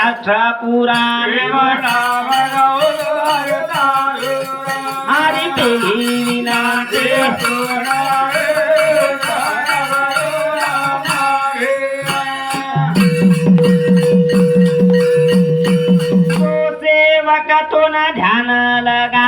चाष्टा पुराण हरी पेली सेवक तो न ध्यान लगा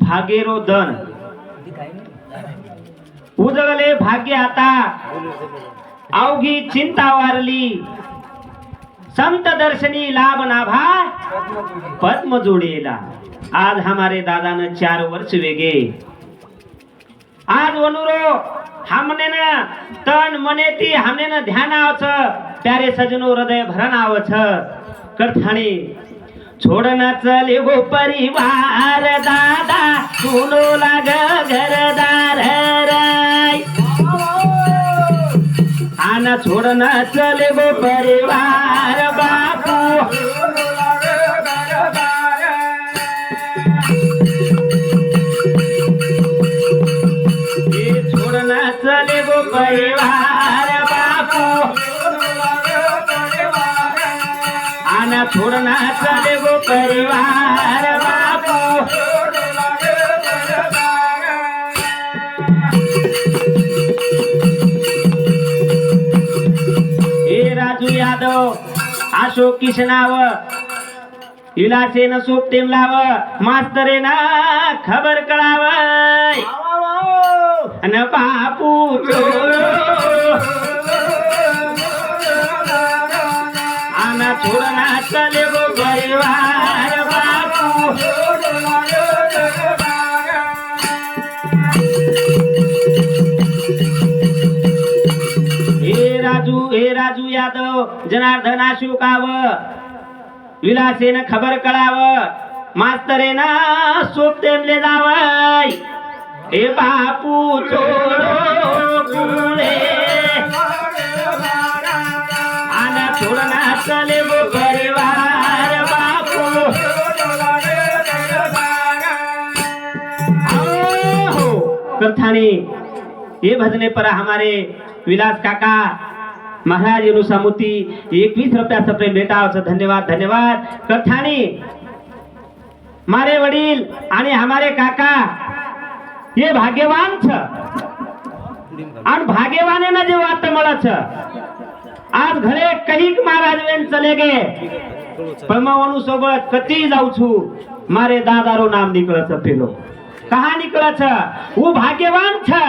भागेरो दन उजळले भाग्य आता. अवघी चिंता वारली. संत दर्शनी लाभ नाभा. पद्म जोडेला आज हमारे दादा ने चार वर्ष वेगे. आज वनुरो हमने न तन मने ती हमने न ध्यान आवछ प्यारे सजनो हृदय भरण आवछ करथाणी छोडना चले गो परिवार दादा. सुनो लाग घरदार राय. आना छोडना चले गो परिवार चले गो परिवार बापू. हे राजू यादव अशोक किशनाव विलासेन सोपतेम लाव मास्तरेन खबर कळाव. अन बापू आना गो परिवार हे राजू हे राजू यादव जनार्दन अशोकाव विलासेन खबर कळाव। मास्तरेन सोपतेमले जावय हे बापू छोडो कुळे परिवार बापू. हो ये भजने पर हमारे विलास काका महाराज अनुसामुती एकवीस रुपया प्रेम भेटावचं धन्यवाद धन्यवाद. करथाने मारे वडील आणि हमारे काका ये भाग्यवान छ. आणि भाग्यवाने ना जे वाट मला छ आज घरे कहीक महाराज वेन चले गे पण मग अनु सोबत कती जाऊ छु मारे दादारो नाम निकळच पेलो कहा निकळच वो भाग्यवान छ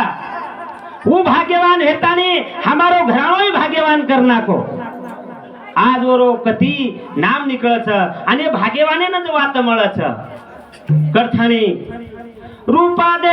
वो भाग्यवान हेताने हमारो घराणोय भाग्यवान करना को आज वरो कती नाम निकळच आणि भाग्यवाने न वात मळच करथाने रूपा देखालो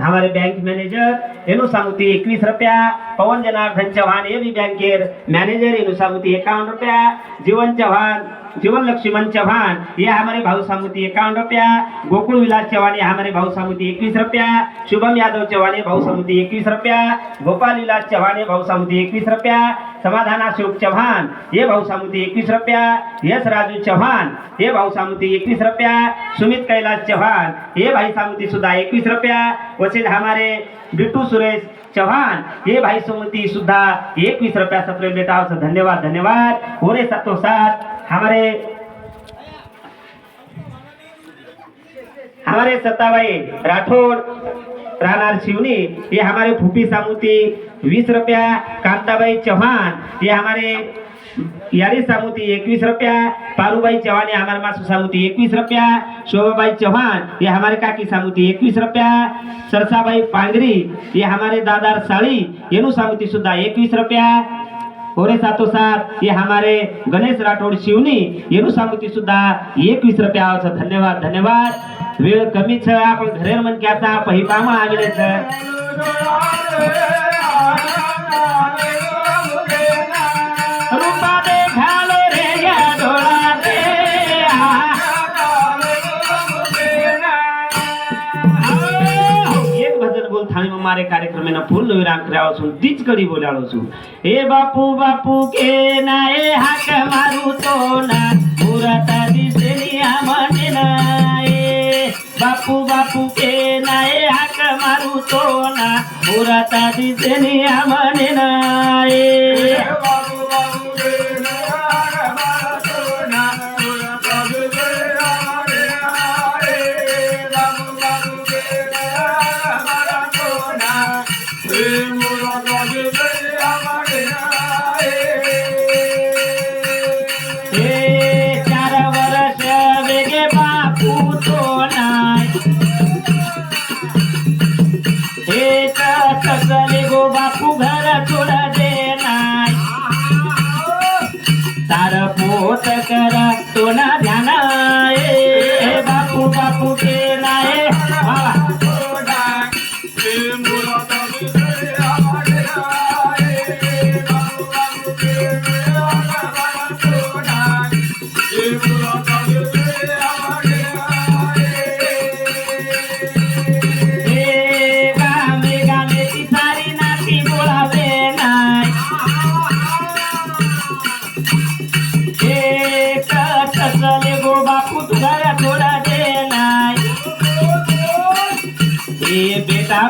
हमारे बैंक मैनेजर एनु सामुती एकवीस रुपया पवन जनार्दन चौहान ये भी बैंकेर मैनेजर एनु सामुती इक्यावन रुपया जीवन चौहान जीवन लक्ष्मण चौहान ये हमारे भाऊ सामुती इक्यावन रुपया गोकुल विलास चौहान ये हमारे भाऊ सामुती एकवीस रुपया शुभम यादव चौहान ये भाऊ सामुती एकवीस रुपया गोपाल विलास चौहान ये भाऊ सामुती एकवीस रुपया समाधान अशोक चौहान ये भाऊ सामुती एकवीस रुपया यश राजू चौहान हे भाऊ सामुती एकवीस रुपया सुमित कैलास चौहान हे भाई सामुती सुद्धा एकवीस रुपया तसेच हमारे बिट्टू सुरेश चौहान। ये भाई सुमती सुद्धा एकवीस रुपया सत्र बेटा धन्यवाद धन्यवाद। होरे सातो साथ हमारे हमारे सत्ताबाई राठौड़ राहणार शिवनी ये हमारे फूफी सामुती वीस रुपया कांताबाई चौहान ये हमारे यारी सामुती एकवीस रुपया पारूबाई चौहान ये हमारे मासू सामुती एकवीस रुपया शोभाबाई चौहान ये हमारे काकी सामुती एकवीस रुपया सरसाबाई पांगरी ये हमारे दादार साडी येनु सामुती सुद्धा एकवीस रुपया होरे सातो सात ये हमारे गणेश राठोड शिवनी येनु सामुती सुद्धा एकवीस रुपया आवचं धन्यवाद धन्यवाद. वेळ कमी छ आपण घरेर मनक्याचा पहिपामा आविले छ થાળીમાં મારે કાર્યક્રમ ફૂલ વિરામ કરાવો છું દીજ કડી બોલાડો છું. એ બાપુ બાપુ, કે ના, એ હાક મારું તો ના પૂરા તારી સેલિયા મને ના, એ બાપુ બાપુ, કે ના, એ હાક મારું તો ના પૂરા તારી સેલિયા મને ના, એ એ కోసకర తున ధన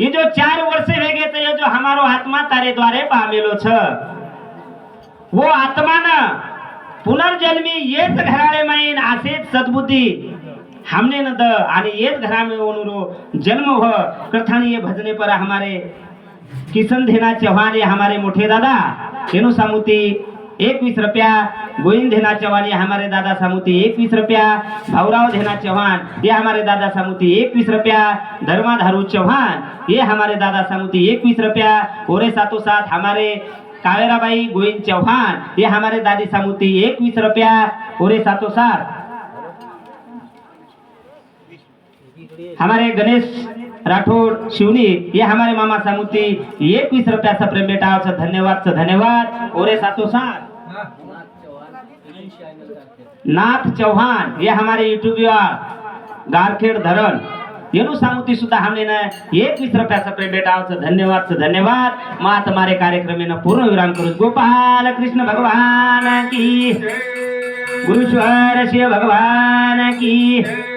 ये जो चार वर्ष रह गए थे ये जो हमारो आत्मा तारे द्वारे पामेलो छ। वो आत्मा न पुनर्जन्मी येच घराळे माईन असेच सद्बुद्धी। हमने न द आणि येच घरा में ओनुरो जन्म हो। कथान ये भजने पर हमारे किसन देना चौहान ये हमारे मोठे दादा तेनु सामुती एकवीस रुपया गोविंद धेना चौहान ये हमारे दादा सामुती एकवीस रुपया. भाऊराव धेना चौहान ये हमारे दादा सामुती एकवीस रुपया. धर्माधारू चौहान ये हमारे दादा सामुती एकवीस रुपया. ओरे सातो साथ हमारे कावेराबाई गोविंद चौहान ये हमारे दादी सामुती एकवीस रुपया. ओरे सातो साथ हमारे गणेश राठौड़ शिवनी ये हमारे मामा सामुती एकवीस रुपया सप्रेम बेटा धन्यवाद धन्यवाद. ओरे सातो साथ नाथ चौहान ये हमारे युट्यूबर गारखेड धरण. येनु सामुती सुद्धा हमने न एकवीस रुपयाचा प्रेम बेटा धन्यवाद धन्यवाद. मग तुम्हारे कार्यक्रम पूर्ण विराम करू गोपाल कृष्ण भगवान की गुरुश्वर शिव भगवान की.